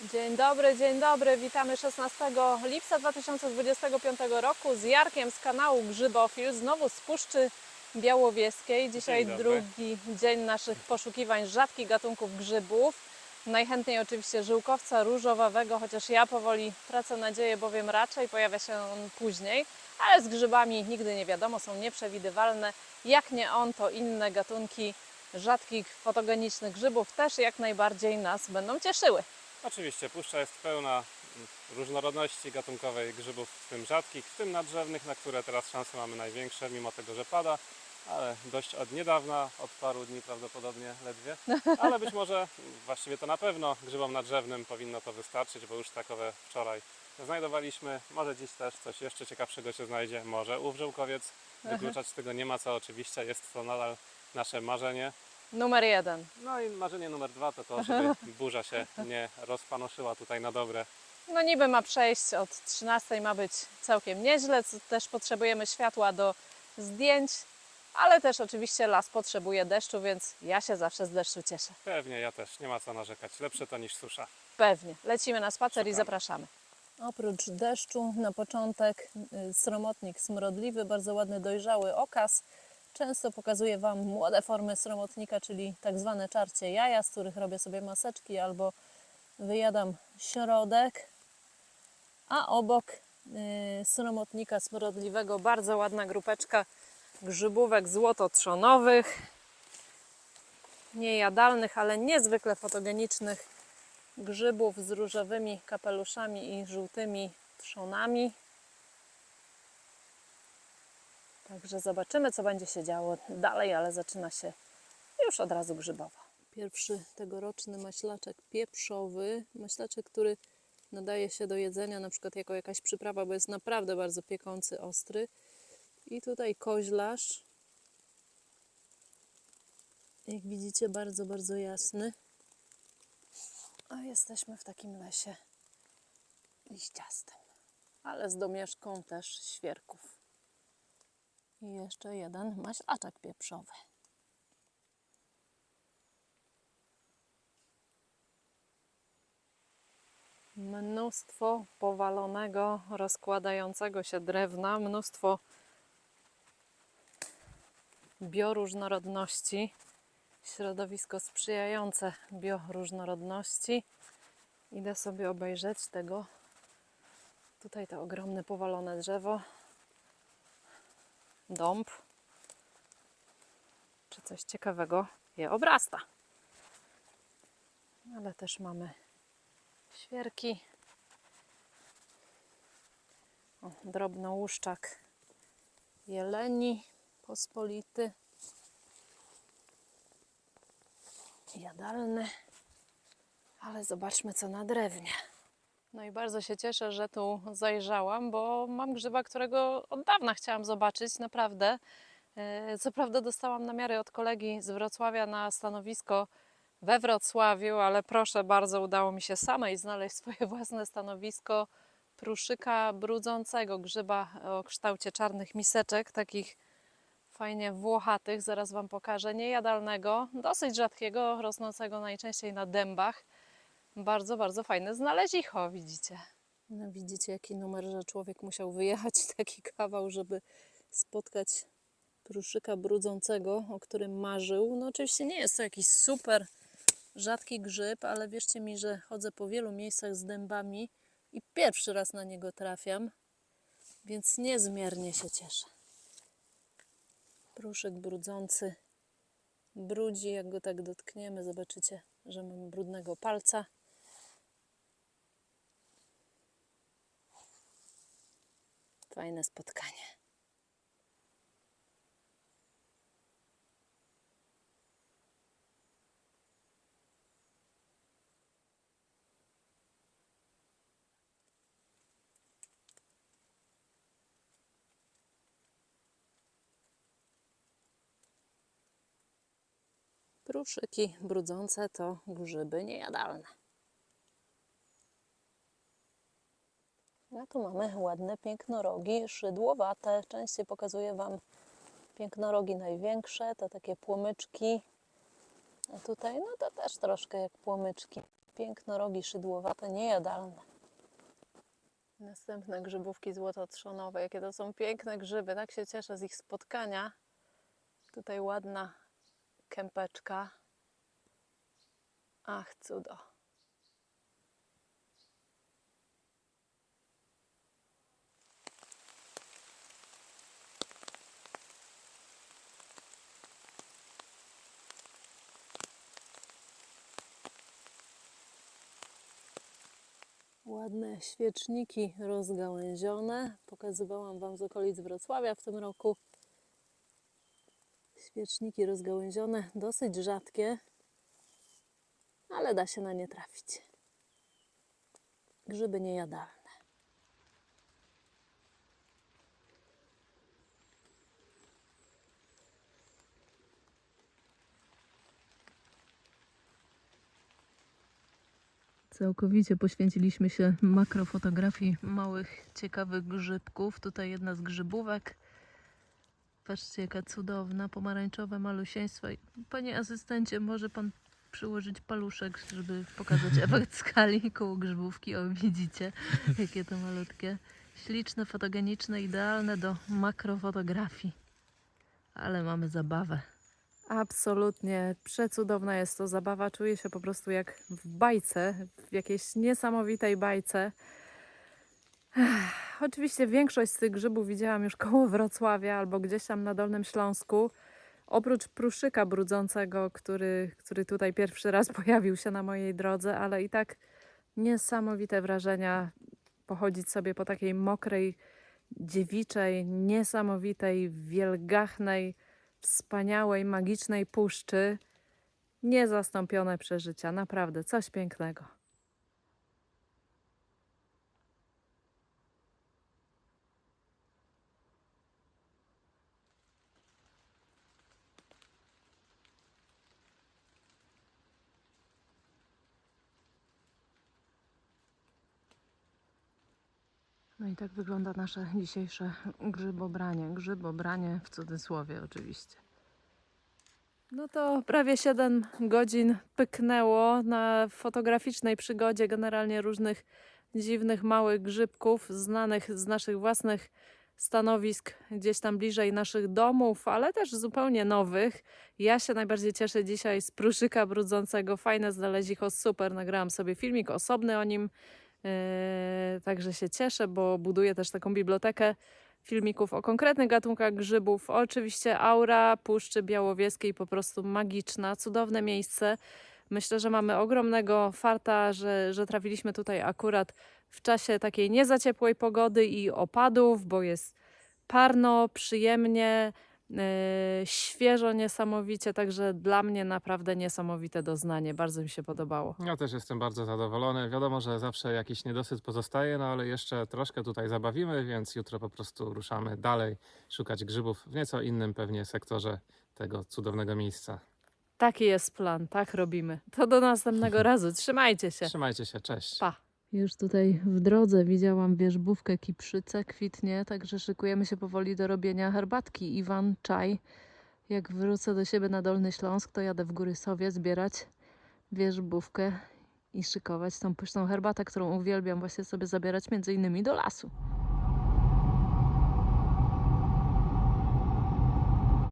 Dzień dobry, dzień dobry. Witamy 16 lipca 2025 roku z Jarkiem z kanału Grzybofil, znowu z Puszczy Białowieskiej. Dzisiaj Dzień drugi dzień naszych poszukiwań rzadkich gatunków grzybów. Najchętniej oczywiście żyłkowca różowawego, chociaż ja powoli tracę nadzieję, bowiem raczej pojawia się on później. Ale z grzybami nigdy nie wiadomo, są nieprzewidywalne. Jak nie on, to inne gatunki rzadkich, fotogenicznych grzybów też jak najbardziej nas będą cieszyły. Oczywiście puszcza jest pełna mm, różnorodności gatunkowej grzybów, w tym rzadkich, w tym nadrzewnych, na które teraz szanse mamy największe, mimo tego, że pada, ale dość od niedawna, od paru dni prawdopodobnie ledwie. Ale być może, właściwie to na pewno, grzybom nadrzewnym powinno to wystarczyć, bo już takowe wczoraj znajdowaliśmy. Może dziś też coś jeszcze ciekawszego się znajdzie, może ów żyłkowiec. Wykluczać tego nie ma co, oczywiście jest to nadal nasze marzenie. Numer jeden. No i marzenie numer dwa to to, żeby burza się nie rozpanoszyła tutaj na dobre. No niby ma przejść od 13 ma być całkiem nieźle, też potrzebujemy światła do zdjęć, ale też oczywiście las potrzebuje deszczu, więc ja się zawsze z deszczu cieszę. Pewnie ja też, nie ma co narzekać. Lepsze to niż susza. Pewnie. Lecimy na spacer i Szukamy. zapraszamy. Oprócz deszczu na początek y, sromotnik smrodliwy, bardzo ładny dojrzały okaz. Często pokazuję Wam młode formy sromotnika, czyli tak zwane czarcie jaja, z których robię sobie maseczki albo wyjadam środek. A obok y, sromotnika smrodliwego bardzo ładna grupeczka grzybówek złototrzonowych. Niejadalnych, ale niezwykle fotogenicznych grzybów z różowymi kapeluszami i żółtymi trzonami. Także zobaczymy, co będzie się działo dalej, ale zaczyna się już od razu grzybowo. Pierwszy tegoroczny maślaczek pieprzowy, maślaczek, który nadaje się do jedzenia na przykład jako jakaś przyprawa, bo jest naprawdę bardzo piekący, ostry. I tutaj koźlarz. Jak widzicie, bardzo, bardzo jasny. A jesteśmy w takim lesie liściastym, ale z domieszką też świerków. I jeszcze jeden maślaczek pieprzowy. Mnóstwo powalonego, rozkładającego się drewna, mnóstwo bioróżnorodności środowisko sprzyjające bioróżnorodności. Idę sobie obejrzeć tego. Tutaj to ogromne powalone drzewo. Dąb. Czy coś ciekawego je obrasta. Ale też mamy świerki. O, drobnołuszczak jeleni pospolity. jadalny. Ale zobaczmy, co na drewnie. No i bardzo się cieszę, że tu zajrzałam, bo mam grzyba, którego od dawna chciałam zobaczyć, naprawdę. E, Co prawda dostałam namiary od kolegi z Wrocławia na stanowisko we Wrocławiu, ale proszę bardzo, udało mi się samej znaleźć swoje własne stanowisko pruszyka brudzącego grzyba o kształcie czarnych miseczek, takich fajnie włochatych, zaraz Wam pokażę, niejadalnego, dosyć rzadkiego, rosnącego najczęściej na dębach. Bardzo, bardzo fajne znalezicho, widzicie. No widzicie, jaki numer, że człowiek musiał wyjechać taki kawał, żeby spotkać pruszyka brudzącego, o którym marzył. No oczywiście nie jest to jakiś super rzadki grzyb, ale wierzcie mi, że chodzę po wielu miejscach z dębami i pierwszy raz na niego trafiam, więc niezmiernie się cieszę. Pruszyk brudzący brudzi, jak go tak dotkniemy, zobaczycie, że mam brudnego palca. Fajne spotkanie. Pruszyki brudzące to grzyby niejadalne. A tu mamy ładne pięknorogi, szydłowate. Częściej pokazuję Wam pięknorogi największe, to takie płomyczki. A tutaj, no to też troszkę jak płomyczki. pięknorogi szydłowate, niejadalne. Następne grzybówki złototrzonowe. Jakie to są piękne grzyby. Tak się cieszę z ich spotkania. Tutaj ładna kępeczka. Ach, cudo. Ładne świeczniki rozgałęzione. Pokazywałam Wam z okolic Wrocławia w tym roku. Świeczniki rozgałęzione, dosyć rzadkie, ale da się na nie trafić. Grzyby niejadalne. Całkowicie poświęciliśmy się makrofotografii małych, ciekawych grzybków. Tutaj jedna z grzybówek. Patrzcie, jaka cudowna, pomarańczowe malusieństwo. Panie asystencie, może pan przyłożyć paluszek, żeby pokazać efekt skali koło grzybówki. O, widzicie, jakie to malutkie. Śliczne, fotogeniczne, idealne do makrofotografii. Ale mamy zabawę. Absolutnie przecudowna jest to zabawa. Czuję się po prostu jak w bajce, w jakiejś niesamowitej bajce. Oczywiście większość z tych grzybów widziałam już koło Wrocławia albo gdzieś tam na Dolnym Śląsku. Oprócz pruszyka brudzącego, który, który tutaj pierwszy raz pojawił się na mojej drodze, ale i tak niesamowite wrażenia pochodzić sobie po takiej mokrej, dziewiczej, niesamowitej, wielgachnej, wspaniałej, magicznej puszczy. Niezastąpione przeżycia, naprawdę coś pięknego. No i tak wygląda nasze dzisiejsze grzybobranie. Grzybobranie w cudzysłowie oczywiście. No to prawie 7 godzin pyknęło na fotograficznej przygodzie generalnie różnych dziwnych małych grzybków, znanych z naszych własnych stanowisk gdzieś tam bliżej naszych domów, ale też zupełnie nowych. Ja się najbardziej cieszę dzisiaj z pruszyka brudzącego. Fajne znalezicho, super. Nagrałam sobie filmik osobny o nim. Także się cieszę, bo buduję też taką bibliotekę filmików o konkretnych gatunkach grzybów. Oczywiście aura Puszczy Białowieskiej po prostu magiczna, cudowne miejsce. Myślę, że mamy ogromnego farta, że, że trafiliśmy tutaj akurat w czasie takiej nie za ciepłej pogody i opadów, bo jest parno, przyjemnie, świeżo niesamowicie, także dla mnie naprawdę niesamowite doznanie. Bardzo mi się podobało. Ja też jestem bardzo zadowolony. Wiadomo, że zawsze jakiś niedosyt pozostaje, no ale jeszcze troszkę tutaj zabawimy, więc jutro po prostu ruszamy dalej szukać grzybów w nieco innym pewnie sektorze tego cudownego miejsca. Taki jest plan, tak robimy. To do następnego razu. Trzymajcie się. Trzymajcie się, cześć. Pa. Już tutaj w drodze widziałam wierzbówkę kiprzycę, kwitnie, także szykujemy się powoli do robienia herbatki. Iwan, czaj. Jak wrócę do siebie na Dolny Śląsk, to jadę w Góry Sowie zbierać wierzbówkę i szykować tą pyszną herbatę, którą uwielbiam właśnie sobie zabierać między innymi do lasu.